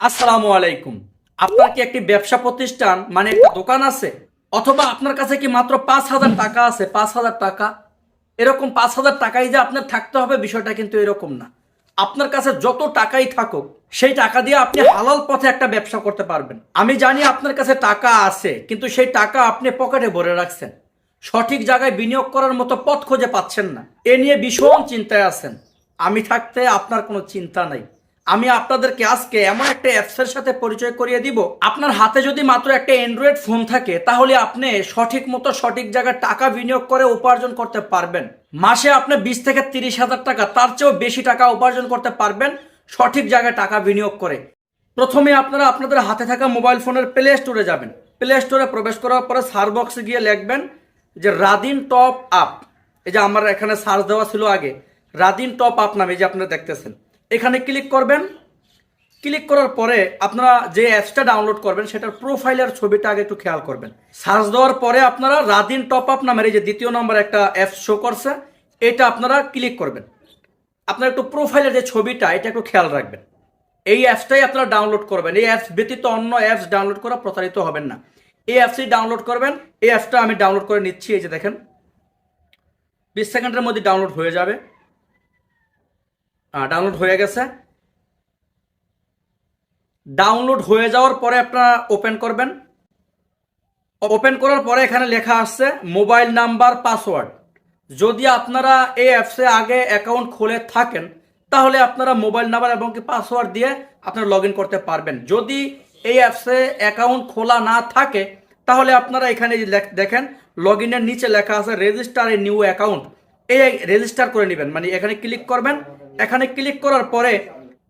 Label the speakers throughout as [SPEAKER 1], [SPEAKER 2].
[SPEAKER 1] আসসালামু আলাইকুম। আপনার কি একটি ব্যবসা প্রতিষ্ঠান মানে একটা দোকান আছে? অথবা আপনার কাছে কি মাত্র পাঁচ হাজার টাকা আছে? পাঁচ হাজার টাকা? এরকম পাঁচ হাজার টাকাই যে আপনার থাকতে হবে, বিষয়টা কিন্তু এরকম না। আপনার কাছে যত টাকাই থাকুক, সেই টাকা দিয়ে আপনি হালাল পথে একটা ব্যবসা করতে পারবেন। আমি জানি আপনার কাছে টাকা আছে, কিন্তু সেই টাকা আপনি পকেটে ভরে রাখছেন। সঠিক জায়গায় বিনিয়োগ করার মতো পথ খুঁজে পাচ্ছেন না। এ নিয়ে ভীষণ চিন্তায় আছেন। আমি থাকতে আপনার কোনো চিন্তা নাই। আমি আপনাদেরকে আজকে এমন একটা অ্যাপসের সাথে পরিচয় করিয়ে দিব। আপনার হাতে যদি মাত্র একটা অ্যান্ড্রয়েড ফোন থাকে, তাহলে আপনি সঠিক মতো সঠিক জায়গায় টাকা বিনিয়োগ করে উপার্জন করতে পারবেন। মাসে আপনি বিশ থেকে তিরিশ হাজার টাকা, তার চেয়েও বেশি টাকা উপার্জন করতে পারবেন সঠিক জায়গায় টাকা বিনিয়োগ করে। প্রথমে আপনারা আপনাদের হাতে থাকা মোবাইল ফোনের প্লে স্টোরে যাবেন। প্লে স্টোরে প্রবেশ করার পরে সার্চ বক্সে গিয়ে লিখবেন যে রাদিন টপ আপ এই যে আমার এখানে সার্চ দেওয়া ছিল আগে। রাদিন টপ আপ নামে যে আপনারা দেখতেছেন। এখানে ক্লিক করবেন। ক্লিক করার পরে আপনারা যে অ্যাপসটা ডাউনলোড করবেন, সেটার প্রোফাইলের ছবিটা আগে একটু খেয়াল করবেন। সার্চ দেওয়ার পরে আপনারা রাদিন টপ আপ নামের এই যে দ্বিতীয় নম্বর একটা অ্যাপস শো করছে, এটা আপনারা ক্লিক করবেন। আপনার একটু প্রোফাইলের যে ছবিটা, এটা একটু খেয়াল রাখবেন। এই অ্যাপসটাই আপনারা ডাউনলোড করবেন। এই অ্যাপস ব্যতীত অন্য অ্যাপস ডাউনলোড করা প্রতারিত হবেন না। এই অ্যাপসই ডাউনলোড করবেন। এই অ্যাপসটা আমি ডাউনলোড করে নিচ্ছি, এই যে দেখেন। বিশ সেকেন্ডের মধ্যে ডাউনলোড হয়ে যাবে। ডাউনলোড হয়ে গেছে। ডাউনলোড হয়ে যাওয়ার পরে আপনারা ওপেন করবেন। ওপেন করার পরে এখানে লেখা আসছে মোবাইল নাম্বার পাসওয়ার্ড যদি আপনারা এই অ্যাপসে আগে অ্যাকাউন্ট খুলে থাকেন, তাহলে আপনারা মোবাইল নাম্বার এবং কি পাসওয়ার্ড দিয়ে আপনারা লগ করতে পারবেন। যদি এই অ্যাপসে অ্যাকাউন্ট খোলা না থাকে, তাহলে আপনারা এখানে দেখেন লগ ইনের নিচে লেখা আছে রেজিস্টার এ নিউ অ্যাকাউন্ট এই রেজিস্টার করে নেবেন মানে এখানে ক্লিক করবেন। এখানে ক্লিক করার পরে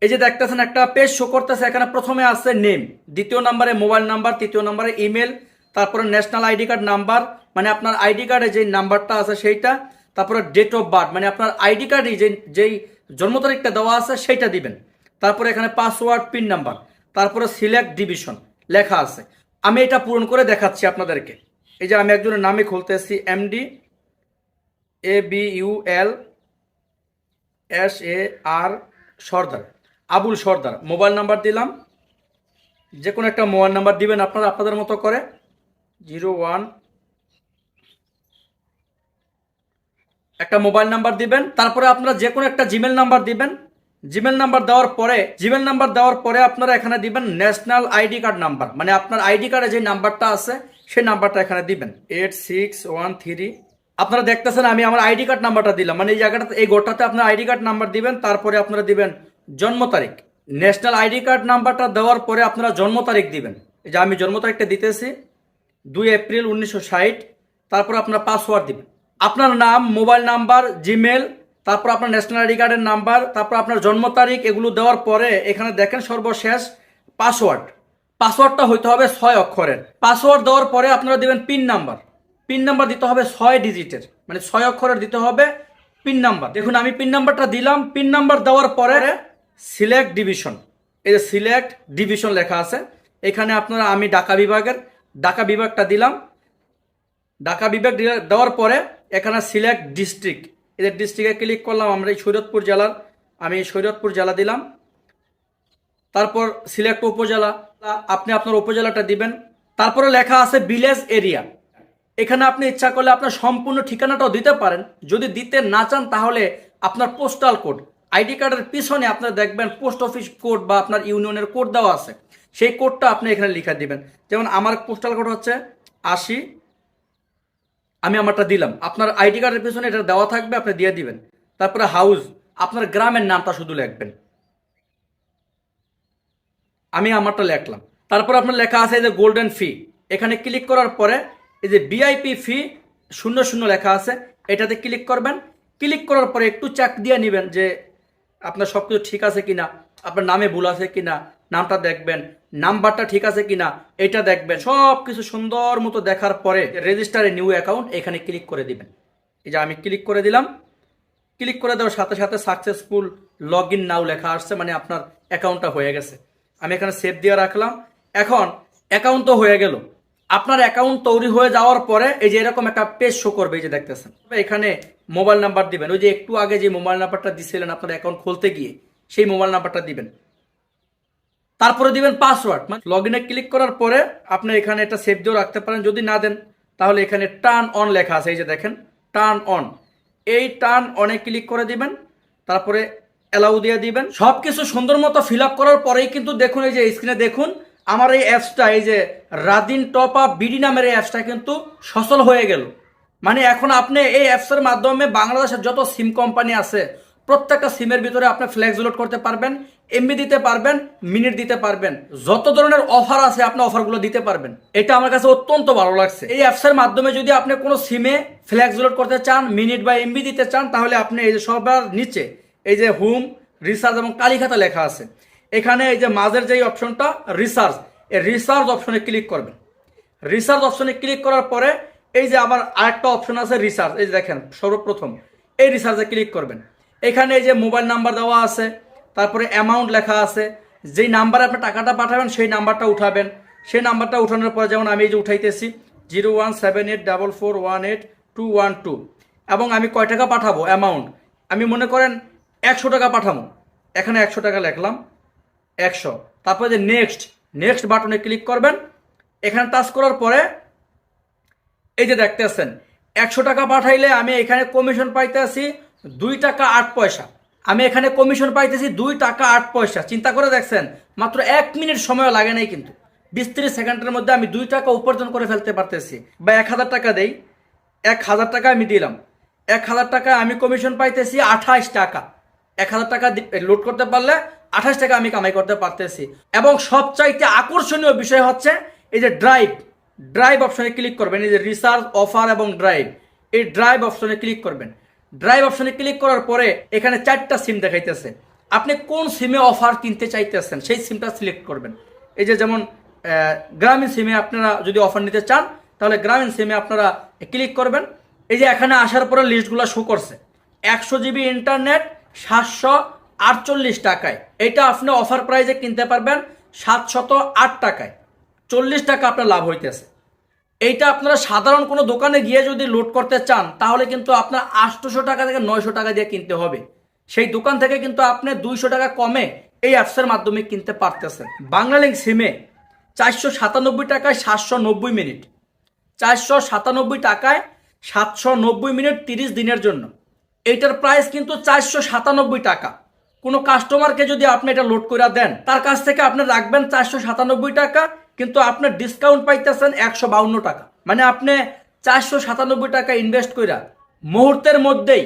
[SPEAKER 1] এই যে দেখতেছেন একটা পেজ শো করতেছে, এখানে প্রথমে আছে নেম দ্বিতীয় নাম্বারে মোবাইল নাম্বার তৃতীয় নাম্বারে ইমেল তারপরে ন্যাশনাল আইডি কার্ড নাম্বার মানে আপনার আইডি কার্ডে যে নাম্বারটা আছে সেইটা, তারপরে ডেট অফ বার্থ মানে আপনার আইডি কার্ডে যে যেই জন্ম তারিখটা দেওয়া আছে সেইটা দিবেন। তারপরে এখানে পাসওয়ার্ড পিন নাম্বার তারপরে সিলেক্ট ডিভিশন লেখা আছে। আমি এটা পূরণ করে দেখাচ্ছি আপনাদেরকে। এই যে আমি একজনের নামে খুলতেছি MD A B U L S A R Sardar, Abul Sardar. Mobile number দিলাম। যে কোনো একটা মোবাইল নাম্বার দিবেন আপনারা, আপনাদের মতো করে। Zero one. একটা মোবাইল নাম্বার দিবেন। তারপরে আপনারা যে কোনো একটা জিমেল নাম্বার দিবেন। জিমেল নাম্বার দেওয়ার পরে, জিমেল নাম্বার দেওয়ার পরে আপনারা এখানে দিবেন ন্যাশনাল আইডি কার্ড নাম্বার। মানে আপনার আইডি কার্ডে যে নাম্বারটা আছে, সেই নাম্বারটা এখানে দিবেন। এইট সিক্স ওয়ান থ্রি আপনারা দেখতেছেন আমি আমার আইডি কার্ড নাম্বারটা দিলাম। মানে এই জায়গাটাতে, এই গোটাতে আপনার আইডি কার্ড নাম্বার দিবেন, তারপরে আপনারা দিবেন জন্ম তারিখ। ন্যাশনাল আইডি কার্ড নাম্বারটা দেওয়ার পরে আপনারা জন্ম তারিখ দিবেন। এই যে আমি জন্ম তারিখটা দিতেছি, দুই এপ্রিল উনিশশো ষাট, তারপর আপনার পাসওয়ার্ড দিবেন। আপনার নাম, মোবাইল নাম্বার জিমেল তারপর আপনার ন্যাশনাল আইডি কার্ডের নাম্বার, তারপর আপনার জন্ম তারিখ, এগুলো দেওয়ার পরে এখানে দেখেন সর্বশেষ পাসওয়ার্ড। পাসওয়ার্ডটা হইতে হবে ছয় অক্ষরের। পাসওয়ার্ড দেওয়ার পরে আপনারা দিবেন পিন নাম্বার। পিন নাম্বার দিতে হবে ছয় ডিজিটের। মানে ছয় অক্ষরের দিতে হবে পিন নাম্বার। দেখুন আমি পিন নাম্বারটা দিলাম। পিন নাম্বার দেওয়ার পরে সিলেক্ট ডিভিশন। এই যে সিলেক্ট ডিভিশন লেখা আছে এখানে আপনারা আমি ঢাকা বিভাগের ঢাকা বিভাগটা দিলাম। ঢাকা বিভাগ দেওয়ার পরে এখানে সিলেক্ট ডিস্ট্রিক্ট। এদের ডিস্ট্রিক্টে ক্লিক করলাম আমরা এই শরীয়তপুর জেলার আমি শরীয়তপুর জেলা দিলাম। তারপর সিলেক্ট উপজেলা আপনি আপনার উপজেলাটা দিবেন। তারপরে লেখা আছে ভিলেজ এরিয়া। এখানে আপনি ইচ্ছা করলে আপনার সম্পূর্ণ ঠিকানাটাও দিতে পারেন। যদি দিতে না চান, তাহলে আপনার পোস্টাল কোড আইডি কার্ডের পিছনে আপনার দেখবেন পোস্ট অফিস কোড বা আপনার ইউনিয়নের কোড দেওয়া আছে। সেই কোডটা আপনি এখানে লিখে দিবেন। যেমন আমার পোস্টাল কোড হচ্ছে আশি, আমি আমারটা দিলাম। আপনার আইডি কার্ডের পিছনে এটা দেওয়া থাকবে, আপনি দিয়ে দিবেন। তারপরে হাউস আপনার গ্রামের নামটা শুধু লিখবেন। আমি আমারটা লেখলাম। তারপর আপনার লেখা আছে যে গোল্ডেন ফি এখানে ক্লিক করার পরে এই যে বিআইপি ফি শূন্য শূন্য লেখা আছে, এটাতে ক্লিক করবেন। ক্লিক করার পরে একটু চেক দিয়ে নেবেন যে আপনার সব কিছু ঠিক আছে কিনা, আপনার নামে ভুল আছে কিনা, নামটা দেখবেন, নাম্বারটা ঠিক আছে কিনা, এটা দেখবেন। সব কিছু সুন্দর মতো দেখার পরে রেজিস্টারে নিউ অ্যাকাউন্ট এখানে ক্লিক করে দিবেন। এই যে আমি ক্লিক করে দিলাম। ক্লিক করে দেওয়ার সাথে সাথে সাকসেসফুল লগ ইন নাও লেখা আসছে মানে আপনার অ্যাকাউন্টটা হয়ে গেছে। আমি এখানে সেভ দিয়ে রাখলাম। এখন অ্যাকাউন্ট তো হয়ে গেল। আপনার অ্যাকাউন্ট তৈরি হয়ে যাওয়ার পরে এই যে এরকম একটা পেজ শো করবে, এই যে দেখতেছেন। এখানে মোবাইল নাম্বার দিবেন। ওই যে একটু আগে যে মোবাইল নাম্বারটা দিছিলেন আপনার অ্যাকাউন্ট খুলতে গিয়ে, সেই মোবাইল নাম্বারটা দিবেন। তারপরে দিবেন পাসওয়ার্ড মানে লগ ইনে ক্লিক করার পরে আপনি এখানে এটা সেভ দিয়েও রাখতে পারেন। যদি না দেন, তাহলে এখানে টার্ন অন লেখা আছে। এই যে দেখেন টার্ন অন এই টার্ন অনে ক্লিক করে দিবেন। তারপরে অ্যালাউ দিয়ে দিবেন। সব কিছু সুন্দর মতো ফিল আপ করার পরেই কিন্তু দেখুন, এই যে স্ক্রিনে দেখুন আমার এই অ্যাপসটা এই যে রাদিন টপ আপ বিডি নামের এই অ্যাপসটা কিন্তু সচল হয়ে গেল। মানে এখন আপনি এই অ্যাপসের মাধ্যমে বাংলাদেশের যত সিম কোম্পানি আছে, প্রত্যেকটা সিমের ভিতরে আপনি ফ্ল্যাক্স লোড করতে পারবেন এমবি দিতে পারবেন মিনিট দিতে পারবেন। যত ধরনের অফার আছে, আপনি অফারগুলো দিতে পারবেন। এটা আমার কাছে অত্যন্ত ভালো লাগছে। এই অ্যাপসের মাধ্যমে যদি আপনি কোনো সিমে ফ্ল্যাক্স লোড করতে চান মিনিট বা এমবি দিতে চান, তাহলে আপনি এই যে সবার নিচে, এই যে হোম রিসার্চ এবং কালীখাতা লেখা আছে। এখানে এই যে মাঝের যে অপশনটা রিসার্চ এই রিসার্চ অপশনে ক্লিক করবেন। রিসার্চ অপশনে ক্লিক করার পরে এই যে আবার আরেকটা অপশন আছে রিসার্চ এই যে দেখেন সর্বপ্রথম, এই রিসার্চে ক্লিক করবেন। এখানে এই যে মোবাইল নাম্বার দেওয়া আছে, তারপরে অ্যামাউন্ট লেখা আছে, যেই নাম্বারে আপনি টাকাটা পাঠাবেন, সেই নাম্বারটা উঠাবেন। সেই নাম্বারটা উঠানোর পরে যেমন আমি এই যে উঠাইতেছি zero one seven eight double four one eight two one two এবং আমি কয় টাকা পাঠাবো? অ্যামাউন্ট আমি মনে করেন একশো টাকা পাঠাবো। এখানে একশো টাকা লিখলাম। একশো। তারপরে যে নেক্সট নেক্সট বাটনে ক্লিক করবেন। এখানে টাচ করার পরে এই যে দেখতেছেন, একশো টাকা পাঠাইলে আমি এখানে কমিশন পাইতেছি দুই টাকা আট পয়সা। আমি এখানে কমিশন পাইতেছি দুই টাকা আট পয়সা। চিন্তা করে দেখছেন, মাত্র এক মিনিট সময় লাগে নাই কিন্তু। বিশ ত্রিশ সেকেন্ডের মধ্যে আমি দুই টাকা উপার্জন করে ফেলতে পারতেছি। বা এক হাজার টাকা দেই। এক হাজার টাকা আমি দিলাম। এক হাজার টাকা আমি কমিশন পাইতেছি আঠাইশ টাকা। এক হাজার টাকা লোড করতে পারলে আঠাশ টাকা আমি কামাই করতে পারতেছি। এবং সবচাইতে আকর্ষণীয় বিষয় হচ্ছে এই যে ড্রাইভ ড্রাইভ অপশনে ক্লিক করবেন, এই যে রিসার্চ অফার এবং ড্রাইভ এই ড্রাইভ অপশনে ক্লিক করবেন। ড্রাইভ অপশনে ক্লিক করার পরে এখানে চারটা সিম দেখাইতেছে। আপনি কোন সিমে অফার কিনতে চাইতেছেন, সেই সিমটা সিলেক্ট করবেন। এই যে যেমন গ্রামীণ সিমে আপনারা যদি অফার নিতে চান, তাহলে গ্রামীণ সিমে আপনারা ক্লিক করবেন। এই যে এখানে আসার পরে লিস্টগুলো শো করছে। একশো জিবি ইন্টারনেট সাতশো আটচল্লিশ টাকায়। এটা আপনি অফার প্রাইজে কিনতে পারবেন সাতশত আট টাকায়। চল্লিশ টাকা আপনার লাভ হইতেছে। এইটা আপনারা সাধারণ কোনো দোকানে গিয়ে যদি লোড করতে চান, তাহলে কিন্তু আপনার আটশোশো টাকা থেকে নয়শো টাকা দিয়ে কিনতে হবে। সেই দোকান থেকে কিন্তু আপনি দুইশো টাকা কমে এই অ্যাপসের মাধ্যমে কিনতে পারতেছেন। বাংলালিংক সিমে চারশো সাতানব্বই টাকায় সাতশো নব্বই মিনিট। চারশো সাতানব্বই টাকায় সাতশো নব্বই মিনিট তিরিশ দিনের জন্য। এইটার প্রাইস কিন্তু চারশো সাতানব্বই টাকা। কোনো কাস্টমারকে যদি আপনি এটা লোড করে দেন, তার কাছ থেকে আপনি রাখবেন চারশো সাতানব্বই টাকা, কিন্তু আপনার ডিসকাউন্ট পাইতেছেন একশো বাউন্ন টাকা। মানে আপনি চারশো সাতানব্বই টাকা ইনভেস্ট কইরা মুহূর্তের মধ্যেই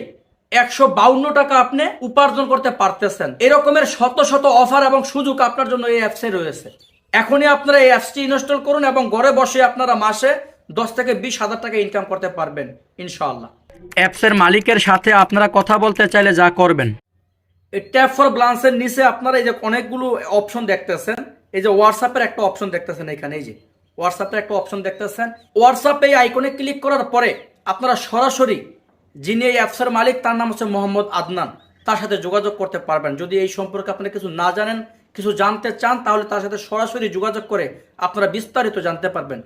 [SPEAKER 1] একশো বাউন্ন টাকা আপনি উপার্জন করতে পারতেছেন। এরকমের শত শত অফার এবং সুযোগ আপনার জন্য এই অ্যাপসে রয়েছে। এখনই আপনারা এই অ্যাপসটি ইনস্টল করুন এবং ঘরে বসে আপনারা মাসে দশ থেকে বিশ হাজার টাকা ইনকাম করতে পারবেন, ইনশাআল্লাহ। অ্যাপসের মালিকের সাথে আপনারা কথা বলতে চাইলে যা করবেন। ট্যাপ ফর ব্লান্সের নিচে আপনারা এই যে অনেকগুলো অপশন দেখতেছেন, এই যে হোয়াটসঅ্যাপের একটা অপশন দেখতেছেন এখানে, এই যে হোয়াটসঅ্যাপের একটা অপশন দেখতেছেন। হোয়াটসঅ্যাপে এই আইকনে ক্লিক করার পরে আপনারা সরাসরি যিনি এই অ্যাপসের মালিক, তার নাম হচ্ছে মোহাম্মদ আদনান, তার সাথে যোগাযোগ করতে পারবেন। যদি এই সম্পর্কে আপনারা কিছু না জানেন, কিছু জানতে চান, তাহলে তার সাথে সরাসরি যোগাযোগ করে আপনারা বিস্তারিত জানতে পারবেন।